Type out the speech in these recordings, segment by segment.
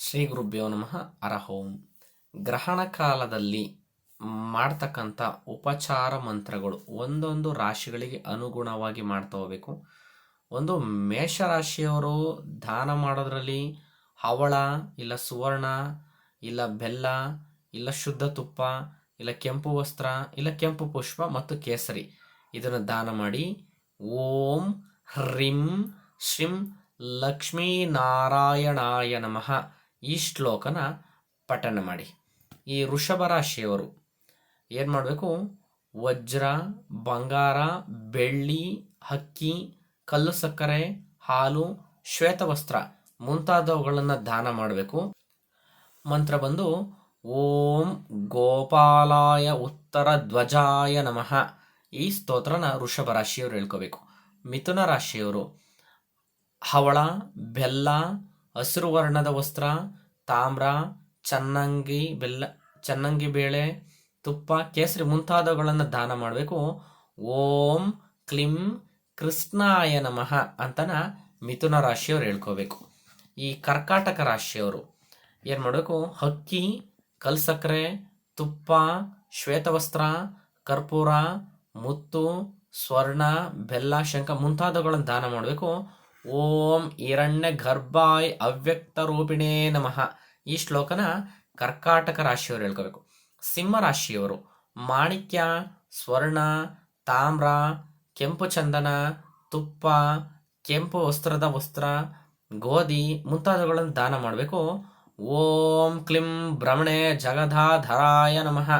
ಶ್ರೀ ಗುರುಭ್ಯೋ ನಮಃ ಅರಹೋಂ ಗ್ರಹಣ ಕಾಲದಲ್ಲಿ ಮಾಡ್ತಕ್ಕಂಥ ಉಪಚಾರ ಮಂತ್ರಗಳು ಒಂದೊಂದು ರಾಶಿಗಳಿಗೆ ಅನುಗುಣವಾಗಿ ಮಾಡ್ತಾ ಹೋಗ್ಬೇಕು. ಒಂದು ಮೇಷರಾಶಿಯವರು ದಾನ ಮಾಡೋದ್ರಲ್ಲಿ ಹವಳ, ಇಲ್ಲ ಸುವರ್ಣ, ಇಲ್ಲ ಬೆಲ್ಲ, ಇಲ್ಲ ಶುದ್ಧ ತುಪ್ಪ, ಇಲ್ಲ ಕೆಂಪು ವಸ್ತ್ರ, ಇಲ್ಲ ಕೆಂಪು ಪುಷ್ಪ ಮತ್ತು ಕೇಸರಿ. ಇದನ್ನು ದಾನ ಮಾಡಿ ಓಂ ಹ್ರೀಂ ಶ್ರೀಂ ಲಕ್ಷ್ಮೀನಾರಾಯಣಾಯ ನಮಃ. ಈ ಶ್ಲೋಕನ ಪಠನ ಮಾಡಿ. ಈ ಋಷಭ ರಾಶಿಯವರು ಏನು ಮಾಡಬೇಕು? ವಜ್ರ, ಬಂಗಾರ, ಬೆಳ್ಳಿ, ಹಕ್ಕಿ, ಕಲ್ಲು ಸಕ್ಕರೆ, ಹಾಲು ಶ್ವೇತವಸ್ತ್ರ ಮುಂತಾದವುಗಳನ್ನು ದಾನ ಮಾಡಬೇಕು. ಮಂತ್ರ ಬಂದು, ಓಂ ಗೋಪಾಲಾಯ ಉತ್ತರ ಧ್ವಜಾಯ ನಮಃ. ಈ ಸ್ತೋತ್ರನ ಋಷಭ ರಾಶಿಯವರು ಹೇಳ್ಕೋಬೇಕು. ಮಿಥುನ ರಾಶಿಯವರು ಹವಳ, ಬೆಲ್ಲ ಹಸಿರು ವರ್ಣದ ವಸ್ತ್ರ, ತಾಮ್ರ, ಚನ್ನಂಗಿ ಬೆಲ್ಲ, ಚನ್ನಂಗಿ ಬೇಳೆ, ತುಪ್ಪ, ಕೇಸರಿ ಮುಂತಾದವುಗಳನ್ನು ದಾನ ಮಾಡಬೇಕು. ಓಂ ಕ್ಲಿಂ ಕೃಷ್ಣಾಯ ನಮಃ ಅಂತನ ಮಿಥುನ ರಾಶಿಯವರು ಹೇಳ್ಕೋಬೇಕು. ಈ ಕರ್ಕಾಟಕ ರಾಶಿಯವರು ಏನು ಮಾಡಬೇಕು? ಹಕ್ಕಿ ಕಲ್ಸಕ್ಕರೆ ತುಪ್ಪ, ಶ್ವೇತವಸ್ತ್ರ, ಕರ್ಪೂರ, ಮುತ್ತು, ಸ್ವರ್ಣ, ಬೆಲ್ಲ, ಶಂಖ ಮುಂತಾದವುಗಳನ್ನು ದಾನ ಮಾಡಬೇಕು. ಓಂ ಹಿರಣ್ಯ ಗರ್ಭಾಯ್ ಅವ್ಯಕ್ತ ರೂಪಿಣೇ ನಮಃ. ಈ ಶ್ಲೋಕನ ಕರ್ಕಾಟಕ ರಾಶಿಯವರು ಹೇಳ್ಕೋಬೇಕು. ಸಿಂಹ ರಾಶಿಯವರು ಮಾಣಿಕ್ಯ, ಸ್ವರ್ಣ, ತಾಮ್ರ, ಕೆಂಪು ಚಂದನ, ತುಪ್ಪ, ಕೆಂಪು ವಸ್ತ್ರದ ವಸ್ತ್ರ, ಗೋಧಿ ಮುಂತಾದವುಗಳನ್ನು ದಾನ ಮಾಡಬೇಕು. ಓಂ ಕ್ಲಿಂ ಭ್ರಮಣೆ ಜಗಧಾಧರಾಯ ನಮಃ.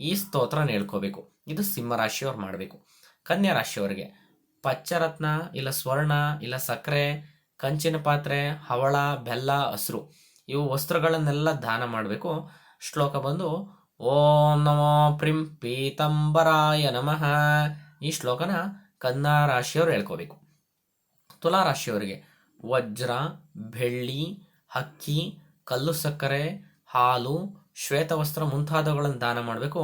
ಈ ಸ್ತೋತ್ರ ಹೇಳ್ಕೋಬೇಕು. ಇದು ಸಿಂಹ ರಾಶಿಯವರು ಮಾಡಬೇಕು. ಕನ್ಯಾ ರಾಶಿಯವರಿಗೆ ಪಚ್ಚರತ್ನ, ಇಲ್ಲ ಸ್ವರ್ಣ, ಇಲ್ಲ ಸಕ್ಕರೆ, ಕಂಚಿನ ಪಾತ್ರೆ, ಹವಳ, ಬೆಲ್ಲ, ಹಸ್ರು. ಇವು ವಸ್ತ್ರಗಳನ್ನೆಲ್ಲ ದಾನ ಮಾಡಬೇಕು. ಶ್ಲೋಕ ಬಂದು, ಓಂ ನಮೋ ಪ್ರಿಂ ಪೀತಂಬರಾಯ ನಮಃ. ಈ ಶ್ಲೋಕನ ಕನ್ನಾ ರಾಶಿಯವರು ಹೇಳ್ಕೋಬೇಕು. ತುಲಾ ರಾಶಿಯವರಿಗೆ ವಜ್ರ, ಬೆಳ್ಳಿ, ಹಕ್ಕಿ, ಕಲ್ಲು ಸಕ್ಕರೆ, ಹಾಲು, ಶ್ವೇತವಸ್ತ್ರ ಮುಂತಾದವುಗಳನ್ನು ದಾನ ಮಾಡಬೇಕು.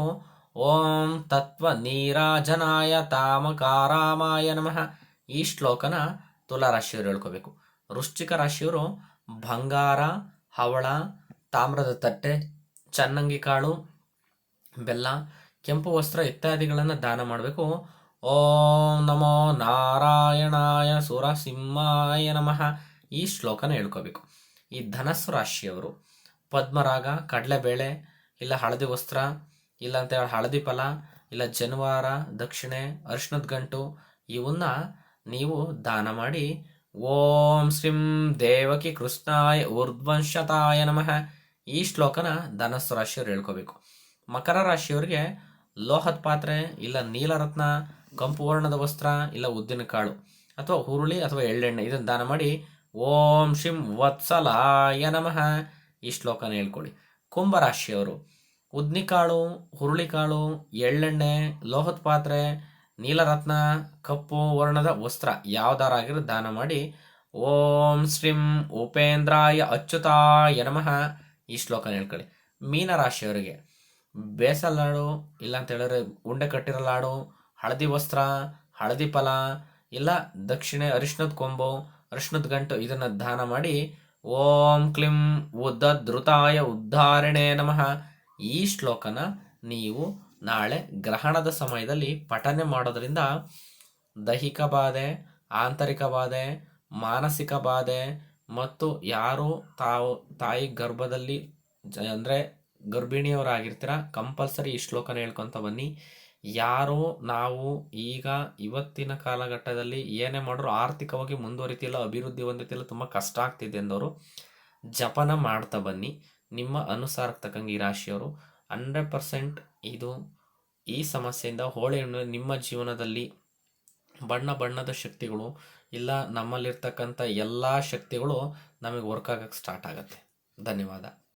ಓಂ ತತ್ವ ನೀರಾಜನಾಯ ತಾಮಕಾರಾಮಾಯ ನಮಃ. ಈ ಶ್ಲೋಕನ ತುಲಾ ರಾಶಿಯವರು ಹೇಳ್ಕೋಬೇಕು. ವೃಶ್ಚಿಕ ರಾಶಿಯವರು ಬಂಗಾರ, ಹವಳ, ತಾಮ್ರದ ತಟ್ಟೆ, ಚನ್ನಂಗಿ ಕಾಳು, ಬೆಲ್ಲ, ಕೆಂಪು ವಸ್ತ್ರ ಇತ್ಯಾದಿಗಳನ್ನು ದಾನ ಮಾಡಬೇಕು. ಓಂ ನಮೋ ನಾರಾಯಣಾಯ ಸುರಸಿಂಹಾಯ ನಮಃ. ಈ ಶ್ಲೋಕನ ಹೇಳ್ಕೋಬೇಕು. ಈ ಧನಸ್ಸು ರಾಶಿಯವರು ಪದ್ಮರಾಗ, ಕಡಲೆಬೇಳೆ, ಇಲ್ಲ ಹಳದಿ ವಸ್ತ್ರ ಇಲ್ಲ ಅಂತ ಹೇಳಿ ಹಳದಿ ಫಲ ಇಲ್ಲ ಜನವಾರ, ದಕ್ಷಿಣೆ, ಅರ್ಶನದ ಗಂಟು, ಇವನ್ನ ನೀವು ದಾನ ಮಾಡಿ ಓಂ ಶ್ರೀಂ ದೇವಕಿ ಕೃಷ್ಣಾಯ ಊರ್ಧ್ವಂಶತಾಯ ನಮಃ. ಈ ಶ್ಲೋಕನ ಧನಸ್ಸು ರಾಶಿಯವ್ರು ಹೇಳ್ಕೋಬೇಕು. ಮಕರ ರಾಶಿಯವರಿಗೆ ಲೋಹದ ಪಾತ್ರೆ, ಇಲ್ಲ ನೀಲರತ್ನ ಕಂಪು ವರ್ಣದ ವಸ್ತ್ರ, ಇಲ್ಲ ಉದ್ದಿನ ಕಾಳು ಅಥವಾ ಹುರುಳಿ ಅಥವಾ ಎಳ್ಳೆಣ್ಣೆ, ಇದನ್ನು ದಾನ ಮಾಡಿ ಓಂ ಶ್ರೀಂ ವತ್ಸಲಾಯ ನಮಃ. ಈ ಶ್ಲೋಕನ ಹೇಳ್ಕೊಳ್ಳಿ. ಕುಂಭರಾಶಿಯವರು ಉದ್ನಿಕಾಳು, ಹುರುಳಿಕಾಳು, ಎಳ್ಳೆಣ್ಣೆ, ಲೋಹದ ಪಾತ್ರೆ, ನೀಲರತ್ನ, ಕಪ್ಪು ವರ್ಣದ ವಸ್ತ್ರ ಯಾವ್ದಾರಾಗಿರೋ ದಾನ ಮಾಡಿ ಓಂ ಶ್ರೀಂ ಉಪೇಂದ್ರಾಯ ಅಚ್ಯುತಾಯ ನಮಃ ಈ ಶ್ಲೋಕ ಹೇಳ್ಕೊಳ್ಳಿ. ಮೀನರಾಶಿಯವರಿಗೆ ರಾಶಿಯವರಿಗೆ ಲಾಡು ಇಲ್ಲ ಅಂತ ಹೇಳಿದ್ರೆ ಉಂಡೆ ಕಟ್ಟಿರೋ ಲಾಡು, ಹಳದಿ ವಸ್ತ್ರ, ಹಳದಿ ಫಲ, ಇಲ್ಲ ದಕ್ಷಿಣೆ ಅರಿಶಿಣದ ಕೊಂಬು ಅರಿಶಿಣದ ಗಂಟು ಇದನ್ನು ದಾನ ಮಾಡಿ ಓಂ ಕ್ಲಿಂ ಉದ್ದ ಧೃತಾಯ ಉದ್ಧಾರಣೆ ನಮಃ ಈ ಶ್ಲೋಕನ ನೀವು ನಾಳೆ ಗ್ರಹಣದ ಸಮಯದಲ್ಲಿ ಪಠನೆ ಮಾಡೋದರಿಂದ ದೈಹಿಕ ಬಾಧೆ, ಆಂತರಿಕ ಬಾಧೆ, ಮಾನಸಿಕ ಬಾಧೆ ಮತ್ತು ಯಾರು ತಾವು, ತಾಯಿ ಗರ್ಭದಲ್ಲಿ ಅಂದರೆ ಗರ್ಭಿಣಿಯವರಾಗಿರ್ತೀರ, ಕಂಪಲ್ಸರಿ ಈ ಶ್ಲೋಕನ ಹೇಳ್ಕೊತ ಬನ್ನಿ. ಯಾರು ನಾವು ಈಗ ಇವತ್ತಿನ ಕಾಲಘಟ್ಟದಲ್ಲಿ ಏನೇ ಮಾಡಿದ್ರು ಆರ್ಥಿಕವಾಗಿ ಮುಂದುವರಿತಿಲ್ಲ, ಅಭಿವೃದ್ಧಿ ಹೊಂದುತ್ತಿಲ್ಲ ತುಂಬ ಕಷ್ಟ ಆಗ್ತಿದೆ ಅಂದವರು ಜಪನ ಮಾಡ್ತಾ ಬನ್ನಿ. ನಿಮ್ಮ ಅನುಸಾರಕ್ಕೆ ತಕ್ಕಂಗೆ ಈ ರಾಶಿಯವರು ಹಂಡ್ರೆಡ್ ಪರ್ಸೆಂಟ್ ಇದು ಈ ಸಮಸ್ಯೆಯಿಂದ ಹೋಳಿ ಹುಣ್ಣಿಮೆ ನಿಮ್ಮ ಜೀವನದಲ್ಲಿ ಬಣ್ಣ ಬಣ್ಣದ ಶಕ್ತಿಗಳು ಇಲ್ಲ ನಮ್ಮಲ್ಲಿರ್ತಕ್ಕಂಥ ಎಲ್ಲ ಶಕ್ತಿಗಳು ನಮಗೆ ವರ್ಕ್ ಆಗಕ್ಕೆ ಸ್ಟಾರ್ಟ್ ಆಗುತ್ತೆ. ಧನ್ಯವಾದ.